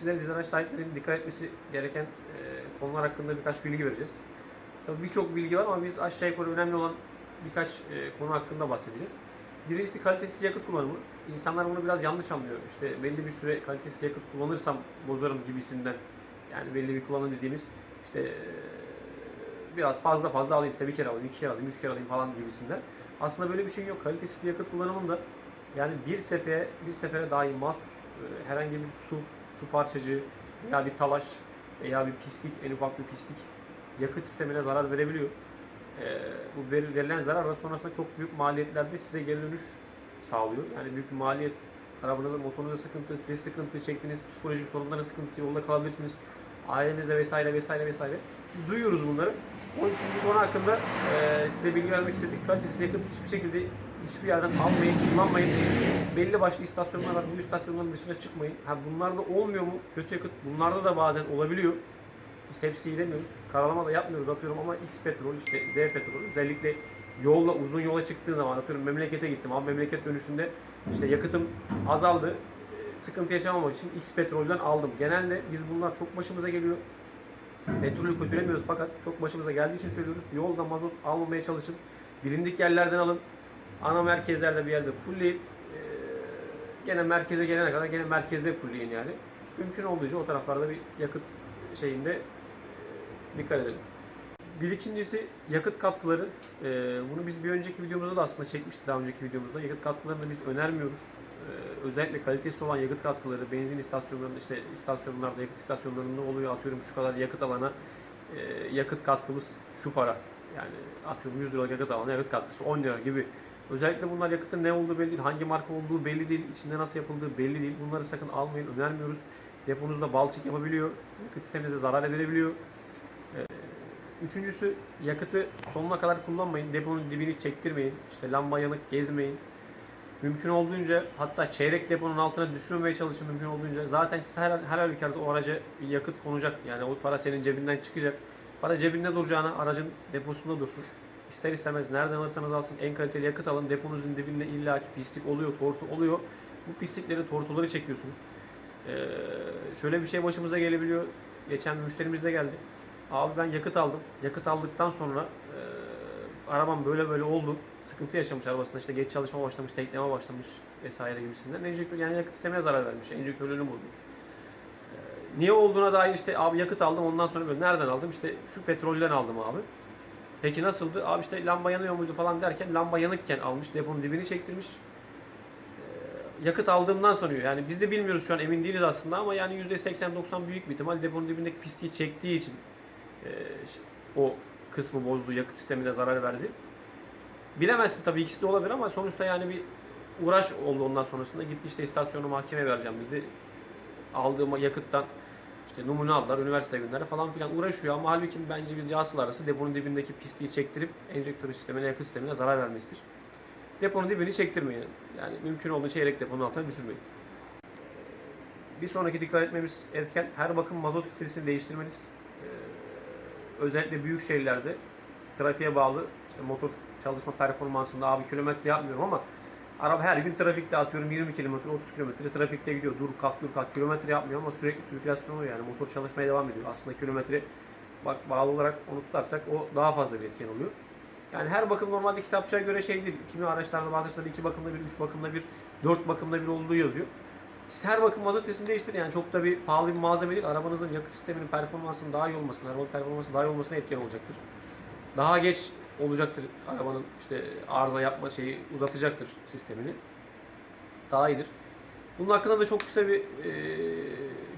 sizlere biz araç sahiplerinin dikkat etmesi gereken e, konular hakkında birkaç bilgi vereceğiz. Tabii birçok bilgi var ama biz aşağı yukarı önemli olan birkaç e, konu hakkında bahsedeceğiz. Birincisi kalitesiz yakıt kullanımı. İnsanlar bunu biraz yanlış anlıyor. İşte belli bir süre kalitesiz yakıt kullanırsam bozarım gibisinden. Yani belli bir kullanım dediğimiz işte e, biraz fazla fazla alayım, işte bir kere alayım, iki kere alayım, üç kere alayım falan gibisinden. Aslında böyle bir şey yok. Kalitesiz yakıt kullanımında yani bir sefere bir sefere dahi mahsus herhangi bir su, su parçacığı veya bir talaş veya bir pislik, en ufak bir pislik yakıt sistemine zarar verebiliyor. E, bu ver- verilen zarar daha sonrasında çok büyük maliyetlerde size geri dönüş sağlıyor. Yani büyük bir maliyet arabanızda, motorunuzda sıkıntı, size sıkıntı çektiğiniz psikolojik sorunların sıkıntısı yolda kalabilirsiniz. Ailenizle vesaire vesaire vesaire. Biz duyuyoruz bunları. Onun için bu konu hakkında e, size bilgi vermek istedik. Kalitesiz yakıt hiçbir şekilde hiçbir yerden almayın, kullanmayın. Belli başlı istasyonlar var. Bu istasyonların dışına çıkmayın. Ha bunlarda olmuyor mu? Kötü yakıt bunlarda da bazen olabiliyor. Biz hepsiyi demiyoruz. Karalama da yapmıyoruz atıyorum ama X petrol, işte Z petrol özellikle yolla uzun yola çıktığın zaman atıyorum memlekete gittim. Abi memleket dönüşünde işte yakıtım azaldı. E, Sıkıntı yaşamamak için X petrolden aldım. Genelde biz bunlar çok başımıza geliyor. Petrolü kötülemiyoruz fakat çok başımıza geldiği için söylüyoruz. Yolda mazot almamaya çalışın. Bilindik yerlerden alın. Ana merkezlerde bir yerde fullleyip e, gene merkeze gelene kadar gene merkezde fullleyin yani. Mümkün olduğunca o taraflarda bir yakıt şeyinde e, dikkat edelim. Bir ikincisi yakıt katkıları. E, bunu biz bir önceki videomuzda da aslında çekmiştik daha önceki videomuzda. Yakıt katkılarını biz önermiyoruz. E, özellikle kalitesi olan yakıt katkıları benzin istasyonlarında işte istasyonlarda yakıt istasyonlarında oluyor atıyorum şu kadar yakıt alana e, yakıt katkımız şu para. Yani atıyorum 100 liralık yakıt alana yakıt katkısı 10 lira gibi. Özellikle bunlar yakıtın ne olduğu belli değil, hangi marka olduğu belli değil, içinde nasıl yapıldığı belli değil. Bunları sakın almayın, önermiyoruz. Deponuzda balçık yapabiliyor, yakıt sisteminize zarar edebiliyor. Ee, Üçüncüsü yakıtı sonuna kadar kullanmayın. Deponun dibini çektirmeyin. İşte lamba yanık gezmeyin. Mümkün olduğunca hatta çeyrek deponun altına düşürmemeye çalışın mümkün olduğunca. Zaten siz her, her halükarda o araca bir yakıt konacak. Yani o para senin cebinden çıkacak. Para cebinde duracağına aracın deposunda dursun. İster istemez nereden alırsanız alsın en kaliteli yakıt alın. Deponuzun dibinde illa pislik oluyor, tortu oluyor. Bu pislikleri, tortuları çekiyorsunuz. Ee, şöyle bir şey başımıza gelebiliyor. Geçen bir müşterimiz de geldi. Abi ben yakıt aldım. Yakıt aldıktan sonra e, arabam böyle böyle oldu. Sıkıntı yaşamış arabasında. İşte geç çalışma başlamış, tekleme başlamış vesaire gibisinden. Enjektör yani yakıt sistemine zarar vermiş. Enjektörlerini bozmuş. E, niye olduğuna dair işte abi yakıt aldım ondan sonra böyle nereden aldım? İşte şu petrolden aldım abi. Peki nasıldı? Abi işte lamba yanıyor muydu falan derken lamba yanıkken almış. Deponun dibini çektirmiş. E, yakıt aldığımdan sonra. Yani biz de bilmiyoruz şu an emin değiliz aslında ama yani %80-90 büyük bir ihtimal deponun dibindeki pisliği çektiği için e, o kısmı bozdu, yakıt sistemine zarar verdi. Bilemezsin tabii ikisi de olabilir ama sonuçta yani bir uğraş oldu ondan sonrasında. Gitti işte istasyonu mahkemeye vereceğim dedi. Aldığım yakıttan işte numune aldılar, üniversite günleri falan filan uğraşıyor ama halbuki bence biz yağsıl arası deponun dibindeki pisliği çektirip enjektör sistemine, yakıt sistemine zarar vermesidir. Deponun dibini çektirmeyin. Yani mümkün olduğu çeyrek deponun altına düşürmeyin. Bir sonraki dikkat etmemiz etken her bakım mazot filtresini değiştirmeniz. Ee, özellikle büyük şehirlerde trafiğe bağlı işte motor çalışma performansında abi kilometre yapmıyorum ama araba her gün trafikte atıyorum 20 kilometre 30 kilometre trafikte gidiyor dur kalk dur kalk kilometre yapmıyor ama sürekli sirkülasyon oluyor yani motor çalışmaya devam ediyor. Aslında kilometre bak bağlı olarak onu tutarsak o daha fazla bir etken oluyor. Yani her bakım normalde kitapçıya göre şey değil. Kimi araçlarda bazı araçlarda iki bakımda bir, üç bakımda bir, dört bakımda bir olduğu yazıyor. Siz her bakım mazot ötesini değiştirin. Yani çok da bir pahalı bir malzeme değil. Arabanızın yakıt sisteminin performansının daha iyi olmasına, arabanın performansı daha iyi olmasına etken olacaktır. Daha geç olacaktır arabanın işte arıza yapma şeyi uzatacaktır sistemini. Daha iyidir. Bunun hakkında da çok kısa bir e,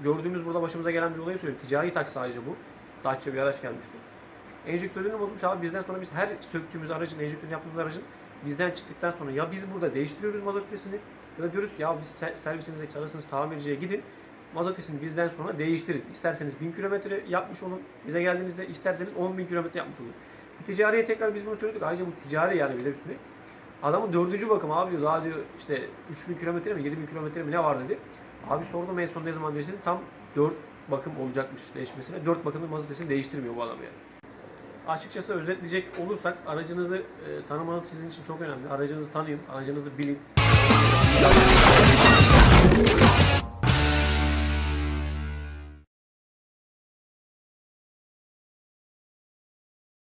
gördüğümüz burada başımıza gelen bir olayı söyleyeyim. Ticari tak sadece bu. Dacia bir araç gelmişti. Enjektörünü bozmuş abi bizden sonra biz her söktüğümüz aracın, enjektörünü yaptığımız aracın bizden çıktıktan sonra ya biz burada değiştiriyoruz mazot vitesini ya da diyoruz ki ya biz ser- servisinize çalıştığınız tamirciye gidin mazot vitesini bizden sonra değiştirin. İsterseniz 1000 kilometre yapmış olun. Bize geldiğinizde isterseniz 10.000 kilometre yapmış olun. Ticariye tekrar biz bunu söyledik. Ayrıca bu ticari yani bir de üstüne. Adamın dördüncü bakım abi diyor daha diyor işte 3000 kilometre mi 7000 kilometre mi ne var dedi. Abi sordum en son ne zaman değiştirdi tam 4 bakım olacakmış değişmesine. 4 bakımda mazot vitesini değiştirmiyor bu adam yani. Açıkçası özetleyecek olursak aracınızı e, tanımanız sizin için çok önemli. Aracınızı tanıyın, aracınızı bilin.